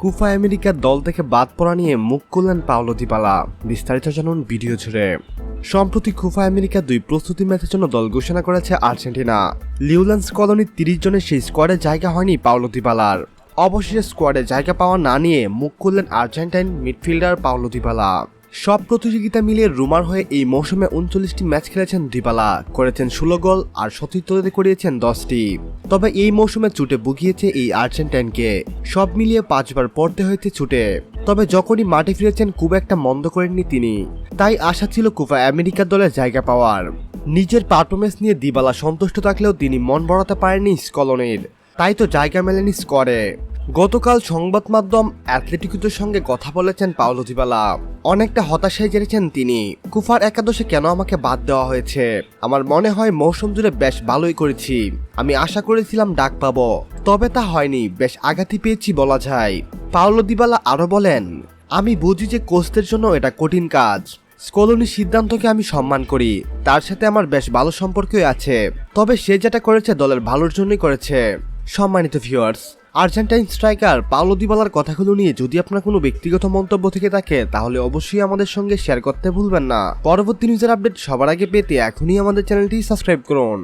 কুফা আমেরিকার দল থেকে বাদ পড়া নিয়ে মুখ করলেন পাওলো দিপালা বিস্তারিত জানুন ভিডিও জুড়ে। সম্প্রতি কুফা আমেরিকা দুই প্রস্তুতি ম্যাচের জন্য দল ঘোষণা করেছে আর্জেন্টিনা। লিউল্যান্স কলোনির তিরিশ জনের সেই স্কোয়াডে জায়গা হয়নি পাওলো দিপালার অবশেষে স্কোয়াডে জায়গা পাওয়া না নিয়ে মুখ করলেন আর্জেন্টাইন মিডফিল্ডার পাওলো দিবালা। সব প্রতিযোগিতা মিলিয়ে রুমার হয়ে এই মৌসুমে উনচল্লিশটি ম্যাচ খেলেছেন দিবালা করেছেন ষোলো গোল আর সতীর্থদের করিয়েছেন দশটি। তবে এই মৌসুমে চুটে বুগিয়েছে এই আর্জেন্টাইনকে। সব মিলিয়ে পাঁচবার পড়তে হয়েছে ছুটে। তবে যখনই মাঠে ফিরেছেন, খুব একটা মন্দ করেননি তিনি। তাই আশা ছিল কুফা আমেরিকার দলে জায়গা পাওয়ার। নিজের পারফরমেন্স নিয়ে দিবালা সন্তুষ্ট থাকলেও তিনি মন বড়াতে পারেননি স্কলনের। তাই তো জায়গা মেলেনি স্কোয়ারে গতকাল সংবাদ মাধ্যম অ্যাথলেটিকোদের সঙ্গে কথা বলেছেন পাওলো দিবালা। অনেকটা হতাশায় জেনেছেন তিনি। কুফার একাদশে কেন আমাকে বাদ দেওয়া হয়েছে? আমার মনে হয় মৌসুম জুড়ে বেশ ভালোই করেছি। আমি আশা করেছিলাম ডাক পাবো। তবে তা হয়নি, বেশ আঘাতই পেয়েছি বলা যায়। পাওলো দিবালা আরও বলেন, আমি বুঝি যে কোচদের জন্য এটা কঠিন কাজ। স্কলনির সিদ্ধান্তকে আমি সম্মান করি। তার সাথে আমার বেশ ভালো সম্পর্কই আছে। তবে সে যেটা করেছে দলের ভালোর জন্যই করেছে। সম্মানিত ভিউয়ার্স আর্জেন্টাইন স্ট্রাইকার পাওলো দিবালার কথাগুলো নিয়ে যদি আপনার কোনো ব্যক্তিগত মন্তব্য থেকে থাকে, তাহলে অবশ্যই আমাদের সঙ্গে শেয়ার করতে ভুলবেন না। পরবর্তী নিউজের আপডেট সবার আগে পেতে এখনই আমাদের চ্যানেলটি সাবস্ক্রাইব করুন।